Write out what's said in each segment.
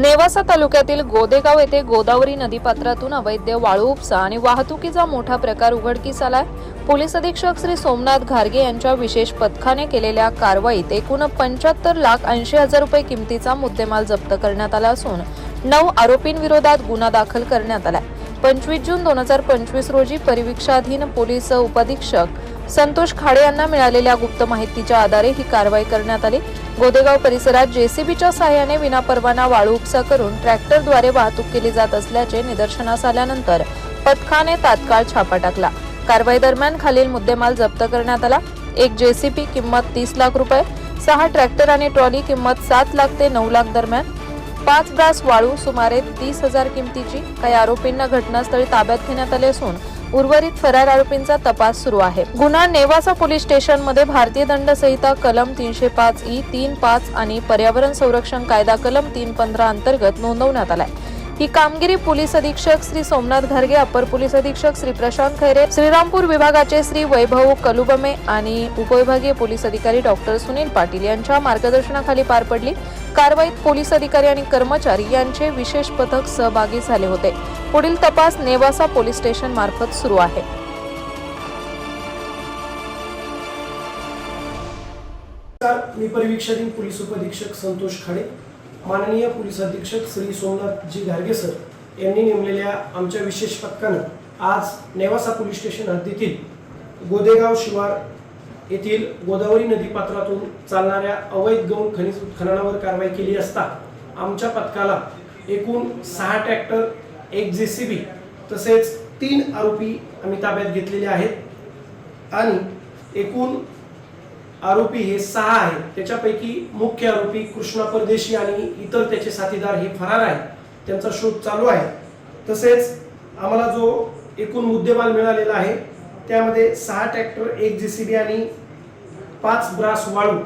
नेवासा तालुक्यातील गोदेगाव येथे गोदावरी नदीपात्रातून अवैध वाळू उपसा आणि वाहतुकीचा मोठा प्रकार उघडकीस आलाय पोलीस अधीक्षक श्री सोमनाथ घारगे यांच्या विशेष पथकाने केलेल्या कारवाईत एकूण पंच्याहत्तर लाख ऐंशी हजार रुपये किमतीचा मुद्देमाल जप्त करण्यात आला असून नऊ आरोपींविरोधात गुन्हा दाखल करण्यात आलाय पंचवीस जून दोन हजार पंचवीस रोजी परिवीक्षाधीन पोलीस उपअधीक्षक संतोष खाडे यांना मिळालेल्या गुप्त माहितीच्या आधारे ही कारवाई करण्यात आली. गोदेगाव परिसरात जेसीबीच्या सहाय्याने विनापरवाना वाळू उपसा करून ट्रॅक्टरद्वारे वाहतूक केली जात असल्याचे निदर्शनास आल्यानंतर पथकाने तात्काळ छापा टाकला. कारवाई दरम्यान खालील मुद्देमाल जप्त करण्यात आला. एक जेसीबी किंमत तीस लाख रुपये सहा ट्रॅक्टर आणि ट्रॉली किंमत सात लाख ते नऊ लाख दरम्यान पाच ब्रास वाळू सुमारे तीस हजार किमतीची काही आरोपींना घटनास्थळी ताब्यात घेण्यात आले असून उर्वरित फरार आरोपींचा तपास सुरू आहे. गुन्हा नेवासा पोलीस स्टेशनमध्ये भारतीय दंड संहिता कलम तीनशे पाच ई तीन पाच आणि पर्यावरण संरक्षण कायदा कलम तीन पंधरा अंतर्गत नोंदवण्यात आलाय. ही कामगिरी पोलीस अधीक्षक श्री सोमनाथ घरगे अपर पोलीस अधीक्षक श्री प्रशांत खैरे श्रीरामपूर विभागाचे श्री वैभव कलुबमे आणि उपविभागीय पोलीस अधिकारी डॉक्टर सुनील पाटील यांच्या मार्गदर्शनाखाली पार पडली. कारवाईत पोलीस अधिकारी आणि कर्मचारी यांचे विशेष पथक सहभागी झाले होते. पुढील तपास नेवासा पोलीस स्टेशन मार्फत सुरू आहे. मी परिवीक्षाधीन पोलीस उपअधीक्षक संतोष खाडे. माननीय पोलीस अधीक्षक श्री सोमनाथजी गार्गे सर यांनी नेमलेल्या आमच्या विशेष पथकानं आज नेवासा पोलीस स्टेशन हद्दीतील गोदेगाव शिवार येथील गोदावरी नदीपात्रातून चालणाऱ्या अवैध गौण खनिज उत्खननावर कारवाई केली असता आमच्या पथकाला एकूण सहा ट्रॅक्टर एक जे सी बी तसेच तीन आरोपी आम्ही ताब्यात घेतलेले आहेत. आणि एकूण आरोपी हे सहा आहेत. त्याच्यापैकी मुख्य आरोपी कृष्णा परदेशी आणि इतर त्याचे साथीदार हे फरार आहेत. त्यांचा शोध चालू आहे. तसेच आम्हाला जो एकूण मुद्देमाल मिळालेला आहे त्यामध्ये सहा ट्रॅक्टर एक जे सी बी आणि पाच ब्रास वाळू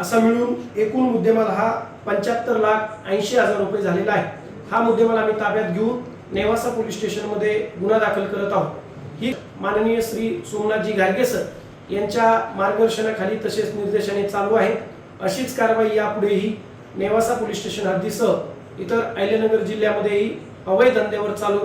असा मिळून एकूण मुद्देमाल हा पंच्याहत्तर लाख ऐंशी हजार रुपये झालेला आहे. हा मुद्देमाल आम्ही ताब्यात घेऊन नेवासा पोलीस स्टेशनमध्ये गुन्हा दाखल करत आहोत. ही माननीय श्री सोमनाथजी गाडगे सर यांच्या मार्गदर्शनाखाली तसेच निर्देशाने चालू आहेत. अशीच कारवाई यापुढेही नेवासा पोलीस स्टेशन हद्दीसह इतर अहिल्यानगर जिल्ह्यामध्येही अवैध धंद्यावर चालू